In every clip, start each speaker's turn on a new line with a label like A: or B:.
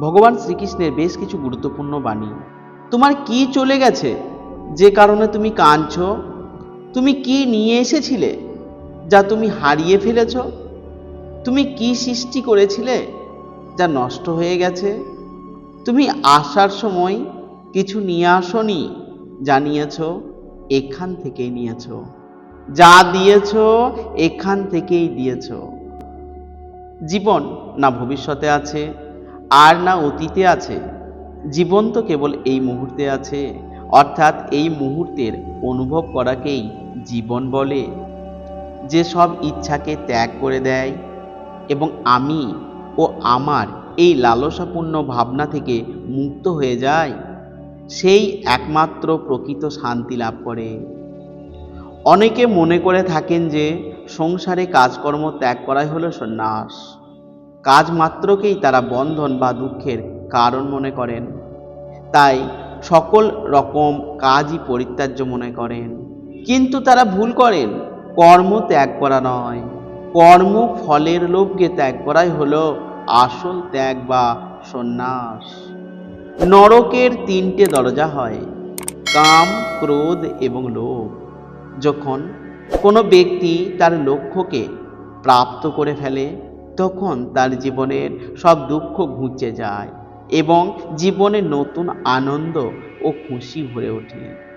A: ভগবান শ্রীকৃষ্ণের বেশ কিছু গুরুত্বপূর্ণ বাণী। তোমার কি চলে গেছে? যে কারণে তুমি কাঁদছো? তুমি কি নিয়ে এসেছিলে? যা তুমি হারিয়ে ফেলেছ? তুমি কি সৃষ্টি করেছিলে? যা নষ্ট হয়ে গেছে? তুমি আসার সময় কিছু নিয়ে আসনি যা নিয়েছ এখান থেকেই নিয়েছ। যা দিয়েছ, এখান থেকেই দিয়েছ। জীবন না ভবিষ্যতে আছে আর না অতীতে আছে? জীবন তো কেবল এই মুহূর্তে আছে। অর্থাৎ এই মুহূর্তের অনুভব করাকেই জীবন বলে। যে সব ইচ্ছাকে ত্যাগ করে দেয় এবং আমি ও আমার এই লালসাপূর্ণ ভাবনা থেকে মুক্ত হয়ে যায়, সেই একমাত্র প্রকৃত শান্তি লাভ করে। অনেকে মনে করে থাকেন যে সংসারে কাজকর্ম ত্যাগ করাই হলো সন্ন্যাস। কাজ মাত্রকেই তারা বন্ধন বা দুঃখের কারণ মনে করেন। তাই সকল রকম কাজই পরিত্যাজ্য মনে করেন। কিন্তু তারা ভুল করেন। কর্ম ত্যাগ করা নয়। কর্ম ফলের লোভকে ত্যাগ করাই হলো আসল ত্যাগ বা সন্ন্যাস। নরকের তিনটে দরজা হয়, কাম, ক্রোধ এবং লোভ। যখন কোনো ব্যক্তি তার লক্ষ্যকে প্রাপ্ত করে ফেলে তখন তার জীবনের সব দুঃখ ঘুচে যায় এবং জীবনে নতুন আনন্দ ও খুশি ভরে ওঠে।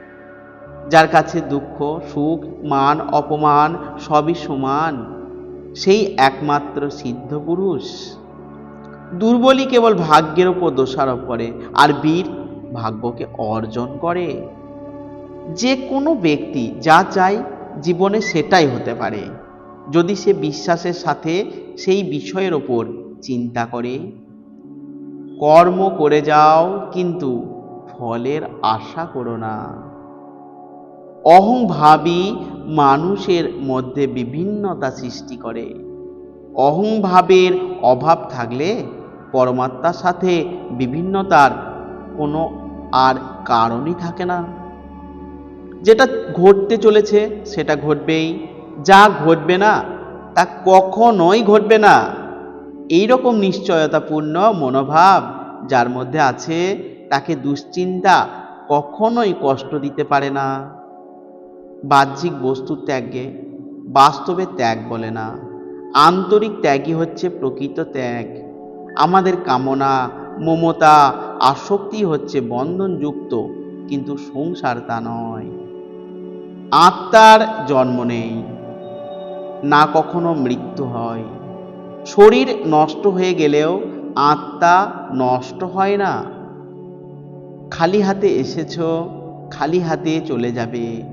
A: যার কাছে দুঃখ, সুখ, মান, অপমান সবই সমান, সেই একমাত্র সিদ্ধ পুরুষ। দুর্বলই কেবল ভাগ্যের ওপর দোষারোপ করে আর বীর ভাগ্যকে অর্জন করে। যে কোনো ব্যক্তি যা চায় জীবনে সেটাই হতে পারে। যদি সে বিশ্বাসের সাথে সেই বিষয়ের ওপর চিন্তা করে। কর্ম করে যাও, কিন্তু ফলের আশা করো না। অহংভাবী মানুষের মধ্যে বিভিন্নতা সৃষ্টি করে। অহংভাবের অভাব থাকলে পরমাত্মার সাথে বিভিন্নতার কোনো আর কারণই থাকে না। যেটা ঘটতে চলেছে, সেটা ঘটবেই। যা ঘটবে না, তা কখনোই ঘটবে না। এই রকম নিশ্চয়তাপূর্ণ মনোভাব যার মধ্যে আছে, তাকে দুশ্চিন্তা কখনোই কষ্ট দিতে পারে না। বাহ্যিক বস্তু ত্যাগকে বাস্তবে ত্যাগ বলে না। আন্তরিক ত্যাগই হচ্ছে প্রকৃত ত্যাগ। আমাদের কামনা, মমতা, আসক্তি হচ্ছে বন্ধনযুক্ত, কিন্তু সংসার তা নয়। আত্মার জন্ম নেই। না কখনো মৃত্যু হয়। শরীর নষ্ট হয়ে গেলেও আত্মা নষ্ট হয় না। খালি হাতে এসেছ, খালি হাতে চলে যাবে।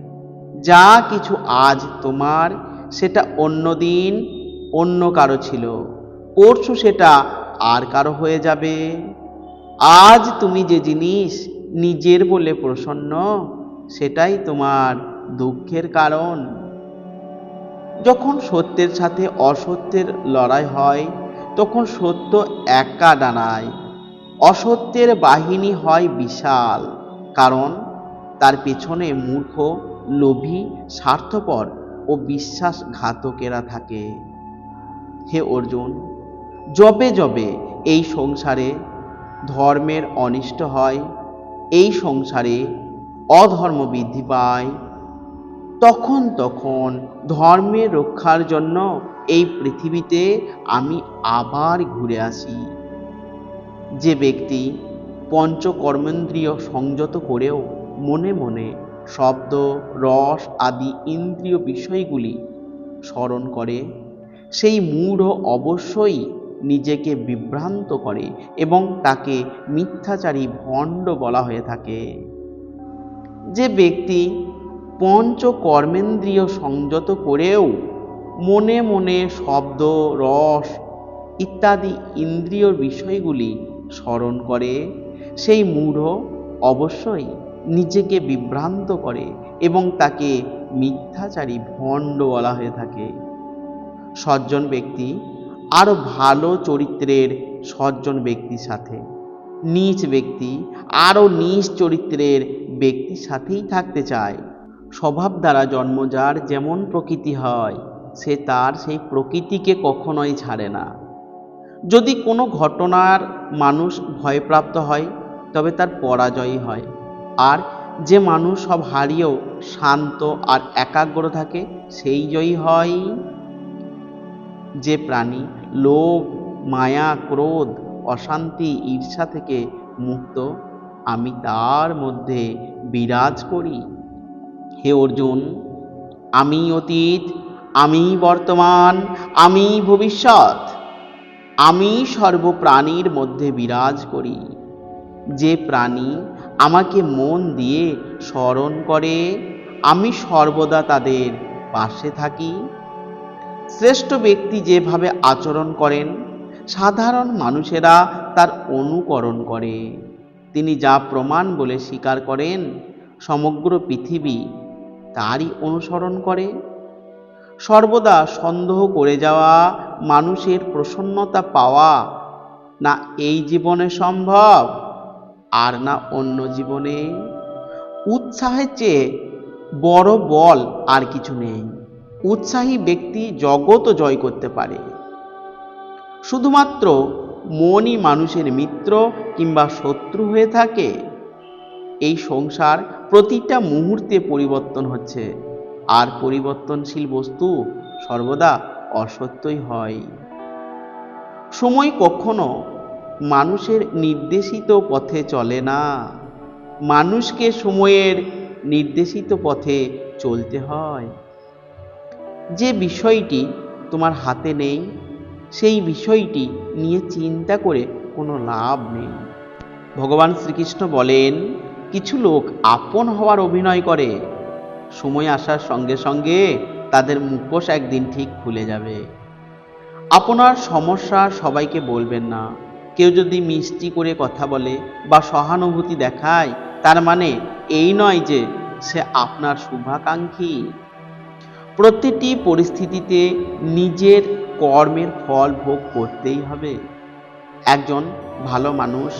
A: যা কিছু আজ তোমার, সেটা অন্য দিন অন্য কারও ছিল। পরশু সেটা আর কারও হয়ে যাবে। আজ তুমি যে জিনিস নিজের বলে প্রসন্ন, সেটাই তোমার দুঃখের কারণ। যখন সত্যের সাথে অসত্যের লড়াই হয়, তখন সত্য একা দাঁড়ায় অসত্যের বাহিনী হয় বিশাল, কারণ তার পেছনে মূর্খ, লোভী, স্বার্থপর ও বিশ্বাসঘাতকেরা থাকে। হে অর্জুন, যবে যবে এই সংসারে ধর্মের অনিষ্ট হয়, এই সংসারে অধর্ম বৃদ্ধি পায় তখন তখন ধর্মের রক্ষার জন্য এই পৃথিবীতে আমি আবার ঘুরে আসি। যে ব্যক্তি পঞ্চকর্মেন্দ্রিয় সংযত করেও মনে মনে শব্দ, রস আদি ইন্দ্রিয় বিষয়গুলি স্মরণ করে, সেই মূঢ় অবশ্যই নিজেকে বিভ্রান্ত করে এবং তাকে মিথ্যাচারী ভণ্ড বলা হয়ে থাকে। যে ব্যক্তি পঞ্চ কর্মেন্দ্রিয় সংযত করেও মনে মনে শব্দ, রস ইত্যাদি ইন্দ্রিয় বিষয়গুলি স্মরণ করে। সেই মূঢ় অবশ্যই নিজেকে বিভ্রান্ত করে এবং তাকে মিথ্যাচারী ভণ্ড বলা হয়ে থাকে। সজ্জন ব্যক্তি আরও ভালো চরিত্রের সজ্জন ব্যক্তির সাথে। নীচ ব্যক্তি আরও নীচ চরিত্রের ব্যক্তির সাথেই থাকতে চায়। স্বভাব দ্বারা জন্ম যার যেমন প্রকৃতি হয়, সে তার সেই প্রকৃতিকে কখনোই ছাড়ে না। যদি কোনো ঘটনার মানুষ ভয়প্রাপ্ত হয়, তবে তার পরাজয়ই হয়। আর যে মানুষ সব হারিয়েও শান্ত আর একাগ্র থাকে, সেই জয়ী হয় যে প্রাণী। লোভ, মায়া, ক্রোধ, অশান্তি, ঈর্ষা থেকে মুক্ত। আমি তার মধ্যে বিরাজ করি। হে অর্জুন, আমি অতীত, আমি বর্তমান, আমি ভবিষ্যৎ, আমি সর্বপ্রাণীর মধ্যে বিরাজ করি। যে প্রাণী আমাকে মন দিয়ে স্মরণ করে, আমি সর্বদা তাদের পাশে থাকি। শ্রেষ্ঠ ব্যক্তি যেভাবে আচরণ করেন, সাধারণ মানুষেরা তার অনুকরণ করে। তিনি যা প্রমাণ বলে স্বীকার করেন, সমগ্র পৃথিবী তারই অনুসরণ করে। সর্বদা সন্দেহ করে যাওয়া, মানুষের প্রসন্নতা পাওয়া, না এই জীবনে সম্ভব, আর না অন্য জীবনে। উৎসাহের চেয়ে বড় বল আর কিছু নেই। উৎসাহী ব্যক্তি জগৎও জয় করতে পারে। শুধুমাত্র মনই মানুষের মিত্র কিংবা শত্রু হয়ে থাকে, এই সংসার প্রতিটা মুহূর্তে পরিবর্তন হচ্ছে। আর পরিবর্তনশীল বস্তু সর্বদা অসত্যই হয়। সময় কখনো মানুষের নির্দেশিত পথে চলে না। মানুষকে সময়ের নির্দেশিত পথে চলতে হয়। যে বিষয়টি তোমার হাতে নেই, সেই বিষয়টি নিয়ে চিন্তা করে কোনো লাভ নেই। ভগবান শ্রীকৃষ্ণ বলেন কিছু লোক আপন হওয়ার অভিনয় করে। সময় আসার সঙ্গে সঙ্গে তাদের মুখোশ একদিন ঠিক খুলে যাবে। আপনার সমস্যা সবাইকে বলবেন না। কেউ যদি মিষ্টি করে কথা বলে বা সহানুভূতি দেখায়, তার মানে এই নয় যে সে আপনার শুভাকাঙ্ক্ষী। প্রতিটি পরিস্থিতিতে নিজের কর্মের ফল ভোগ করতেই হবে। একজন ভালো মানুষ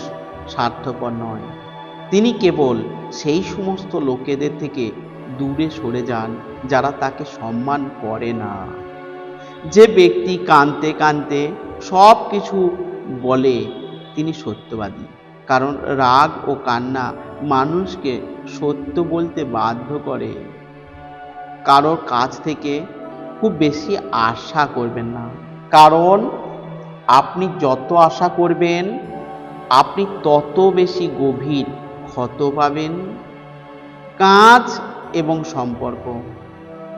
A: স্বার্থপর নয়। তিনি কেবল সেই সমস্ত লোকেদের থেকে দূরে সরে যান যারা তাকে সম্মান করে না। যে ব্যক্তি কানতে কানতে সব কিছু বলে তিনি সত্যবাদী। কারণ রাগ ও কান্না মানুষকে সত্য বলতে বাধ্য করে। কারোর কাছ থেকে খুব বেশি আশা করবেন না। কারণ আপনি যত আশা করবেন, আপনি তত বেশি গভীর ক্ষত পাবেন, কাজ এবং সম্পর্ক।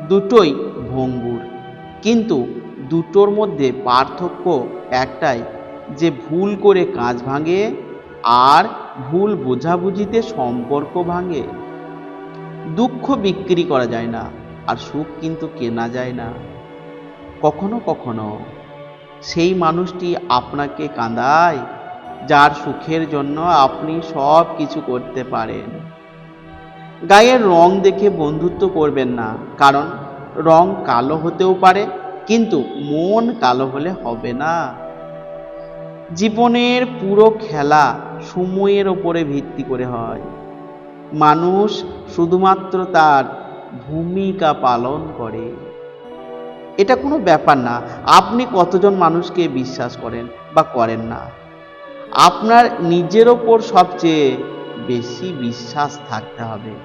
A: দুটোই ভঙ্গুর। কিন্তু দুটোর মধ্যে পার্থক্য একটাই, যে ভুল করে কাজ ভাঙে আর ভুল বোঝাবুঝিতে সম্পর্ক ভাঙে। দুঃখ বিক্রি করা যায় না আর সুখ কিন্তু কেনা যায় না। কখনো কখনো সেই মানুষটি আপনাকে কাঁদায় যার সুখের জন্য আপনি সব কিছু করতে পারেন। গায়ের রং দেখে বন্ধুত্ব করবেন না, কারণ রং কালো হতেও পারে, কিন্তু মন কালো হলে হবে না। জীবনের পুরো খেলা সময়ের ওপরে ভিত্তি করে হয়। মানুষ শুধুমাত্র তার ভূমিকা পালন করে। এটা কোনো ব্যাপার না, আপনি কতজন মানুষকে বিশ্বাস করেন বা করেন না। আপনার নিজের ওপর সবচেয়ে বেশি বিশ্বাস থাকতে হবে।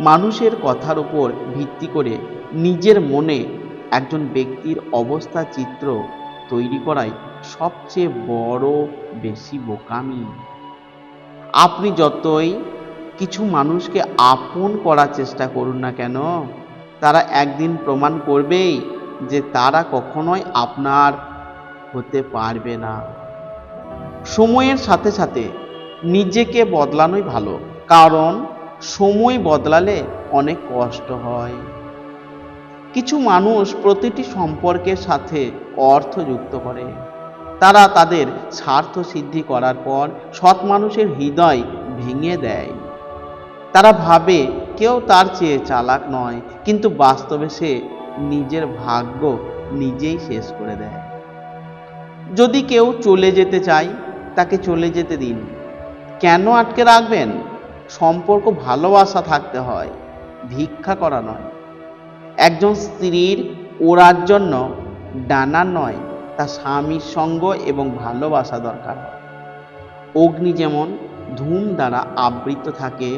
A: মানুষের কথার উপর ভিত্তি করে নিজের মনে একজন ব্যক্তির অবস্থা চিত্র তৈরি করাই সবচেয়ে বড় বেশি বোকামি। আপনি যতই কিছু মানুষকে আপন করার চেষ্টা করুন না কেন, তারা একদিন প্রমাণ করবেই যে তারা কখনোই আপনার হতে পারবে না। সময়ের সাথে সাথে নিজেকে বদলানোই ভালো, কারণ সময় বদলালে অনেক কষ্ট হয়। কিছু মানুষ প্রতিটি সম্পর্কের সাথে অর্থ যুক্ত করে। তারা তাদের স্বার্থ সিদ্ধি করার পর সৎ মানুষের হৃদয় ভেঙে দেয়। তারা ভাবে কেউ তার চেয়ে চালাক নয়, কিন্তু বাস্তবে সে নিজের ভাগ্য নিজেই শেষ করে দেয়। যদি কেউ চলে যেতে চায় তাকে চলে যেতে দিন। কেন আটকে রাখবেন? সম্পর্ক ভালোবাসা থাকতে হয়, ভিক্ষা করা নয়। একজন স্ত্রীর ওড়ার জন্য ডানা নয়, তা স্বামীর সঙ্গ এবং ভালোবাসা দরকার অগ্নি যেমন ধূম দ্বারা আবৃত থাকে,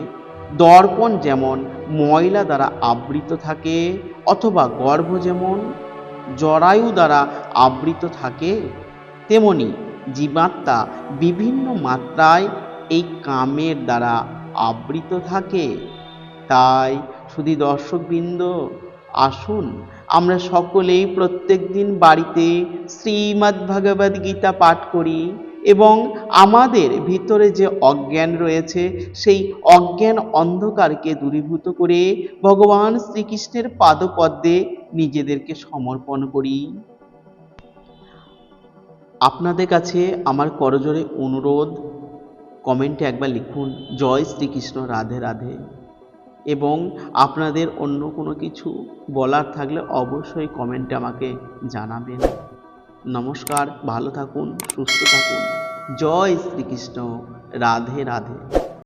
A: দর্পণ যেমন ময়লা দ্বারা আবৃত থাকে, অথবা গর্ভ যেমন জরায়ু দ্বারা আবৃত থাকে, তেমনি জীবাত্মা বিভিন্ন মাত্রায় এই কামের দ্বারা আবৃত থাকে। তাই শুধু দর্শকবৃন্দ, আসুন আমরা সকলেই প্রত্যেক দিন বাড়িতে শ্রীমদ্ ভগবদ গীতা পাঠ করি এবং আমাদের ভিতরে যে অজ্ঞান রয়েছে, সেই অজ্ঞান অন্ধকারকে দূরীভূত করে ভগবান শ্রীকৃষ্ণের পাদপদ্মে নিজেদেরকে সমর্পণ করি। আপনাদের কাছে আমার করজোরে অনুরোধ, কমেন্টে একবার লিখুন, জয় শ্রীকৃষ্ণ, রাধে রাধে। এবং আপনাদের অন্য কোনো কিছু বলার থাকলে অবশ্যই কমেন্টে আমাকে জানাবেন। নমস্কার, ভালো থাকুন, সুস্থ থাকুন। জয় শ্রীকৃষ্ণ, রাধে রাধে।